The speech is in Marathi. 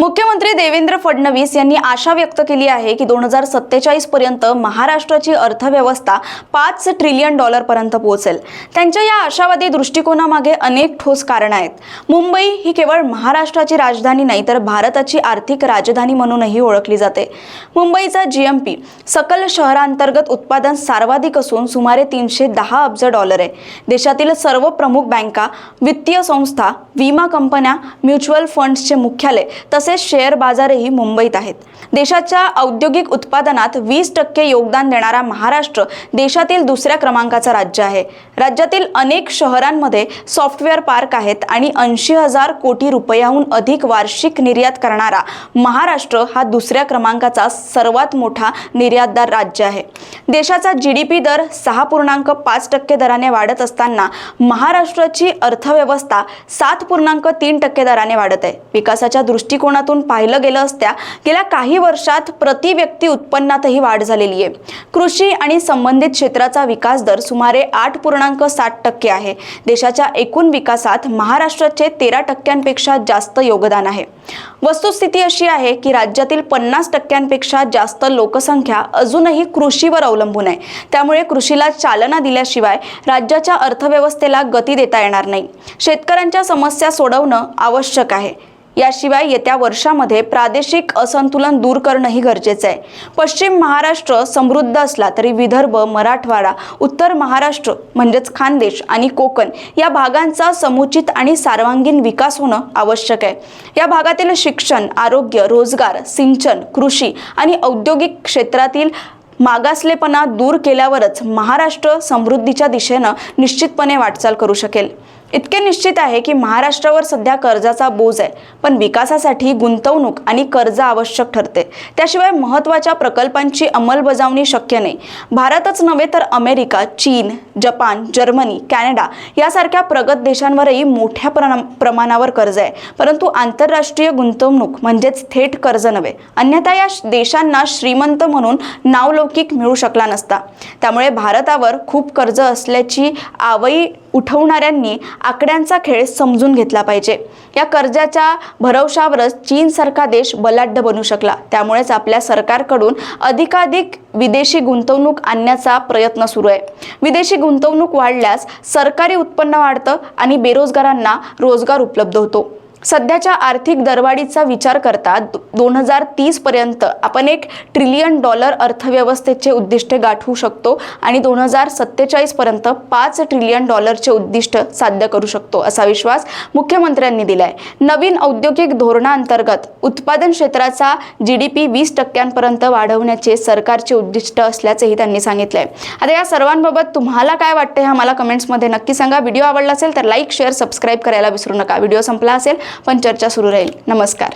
मुख्यमंत्री देवेंद्र फडणवीस यांनी आशा व्यक्त केली आहे की दोन हजार सत्तेचाळीस पर्यंत महाराष्ट्राची अर्थव्यवस्था पाच ट्रिलियन डॉलर पर्यंत पोहोचेल. त्यांच्या या आशावादी दृष्टिकोनामागे अनेक ठोस कारणं आहेत. मुंबई ही केवळ महाराष्ट्राची राजधानी नाही तर भारताची आर्थिक राजधानी म्हणूनही ओळखली जाते. मुंबईचा जी एम पी सकल शहरांतर्गत उत्पादन सर्वाधिक असून सुमारे तीनशे दहा अब्ज डॉलर आहे. देशातील सर्व प्रमुख बँका वित्तीय संस्था विमा कंपन्या म्युच्युअल फंड्सचे मुख्यालय तसेच शेअर बाजारही मुंबईत आहेत. देशाच्या औद्योगिक उत्पादनात वीस टक्के योगदान देणारा महाराष्ट्र देशातील दुसऱ्या क्रमांकाचं राज्य आहे. राज्यातील अनेक शहरांमध्ये सॉफ्टवेअर पार्क आहेत आणि ऐंशी हजार कोटी रुपयाहून अधिक वार्षिक निर्यात करणारा महाराष्ट्र हा दुसऱ्या क्रमांकाचा सर्वात मोठा निर्यातदार राज्य आहे. देशाचा जी डी पी दर सहा पूर्णांक पाच टक्के दराने वाढत असताना महाराष्ट्राची अर्थव्यवस्था सात पूर्णांक तीन टक्के दराने वाढत आहे. विकासाच्या दृष्टिकोनातून पाहिलं गेलं असत्या गेल्या काही वर्षात प्रति व्यक्ती उत्पन्नातही वाढ झालेली आहे. कृषी आणि संबंधित क्षेत्राचा विकास दर सुमारे आठ पूर्णांक साठ टक्के आहे. देशाच्या एकूण विकासात महाराष्ट्राचे तेरा टक्क्यांपेक्षा जास्त योगदान आहे. वस्तुस्थिती अशी आहे की राज्यातील पन्नास टक्क्यांपेक्षा जास्त लोकसंख्या अजूनही कृषीवर अवलंबून आहे. त्यामुळे कृषीला चालना दिल्याशिवाय राज्याच्या अर्थव्यवस्थेला गती देता येणार नाही. शेतकऱ्यांच्या समस्या सोडवणं आवश्यक आहे. याशिवाय येत्या वर्षामध्ये प्रादेशिक असंतुलन दूर करणंही गरजेचं आहे. पश्चिम महाराष्ट्र समृद्ध असला तरी विदर्भ मराठवाडा उत्तर महाराष्ट्र म्हणजेच खानदेश आणि कोकण या भागांचा समुचित आणि सर्वांगीण विकास होणं आवश्यक आहे. या भागातील शिक्षण आरोग्य रोजगार सिंचन कृषी आणि औद्योगिक क्षेत्रातील मागासलेपणा दूर केल्यावरच महाराष्ट्र समृद्धीच्या दिशेनं निश्चितपणे वाटचाल करू शकेल. इतके निश्चित आहे की महाराष्ट्रावर सध्या कर्जाचा बोज आहे पण विकासासाठी गुंतवणूक आणि कर्ज आवश्यक ठरते. त्याशिवाय महत्त्वाच्या प्रकल्पांची अंमलबजावणी शक्य नाही. भारतच नव्हे तर अमेरिका चीन जपान जर्मनी कॅनडा यासारख्या प्रगत देशांवरही मोठ्या प्रमा- प्रमाणावर कर्ज आहे. परंतु आंतरराष्ट्रीय गुंतवणूक म्हणजेच थेट कर्ज नव्हे. अन्यथा या देशांना श्रीमंत म्हणून नावलौकिक मिळू शकला नसता. त्यामुळे भारतावर खूप कर्ज असल्याची आवई उठवणाऱ्यांनी आकड्यांचा खेळ समजून घेतला पाहिजे. या कर्जाच्या भरवशावरच चीनसारखा देश बलाढ्य बनू शकला. त्यामुळेच आपल्या सरकारकडून अधिकाधिक विदेशी गुंतवणूक आणण्याचा प्रयत्न सुरू आहे. विदेशी गुंतवणूक वाढल्यास सरकारी उत्पन्न वाढतं आणि बेरोजगारांना रोजगार उपलब्ध होतो. सध्याच्या आर्थिक दरवाढीचा विचार करता दोन हजार तीस पर्यंत आपण एक ट्रिलियन डॉलर अर्थव्यवस्थेचे उद्दिष्ट गाठवू शकतो आणि दोन हजार सत्तेचाळीस पर्यंत पाच ट्रिलियन डॉलरचे उद्दिष्ट साध्य करू शकतो असा विश्वास मुख्यमंत्र्यांनी दिलाय. नवीन औद्योगिक धोरणाअंतर्गत उत्पादन क्षेत्राचा जी डी पी वीस टक्क्यांपर्यंत वाढवण्याचे सरकारचे उद्दिष्ट असल्याचेही त्यांनी सांगितलंय. आता या सर्वांबाबत तुम्हाला काय वाटते हे मला कमेंट्समध्ये नक्की सांगा. व्हिडिओ आवडला असेल तर लाईक शेअर सबस्क्राईब करायला विसरू नका. व्हिडिओ संपला असेल पण चर्चा सुरू राहील. नमस्कार.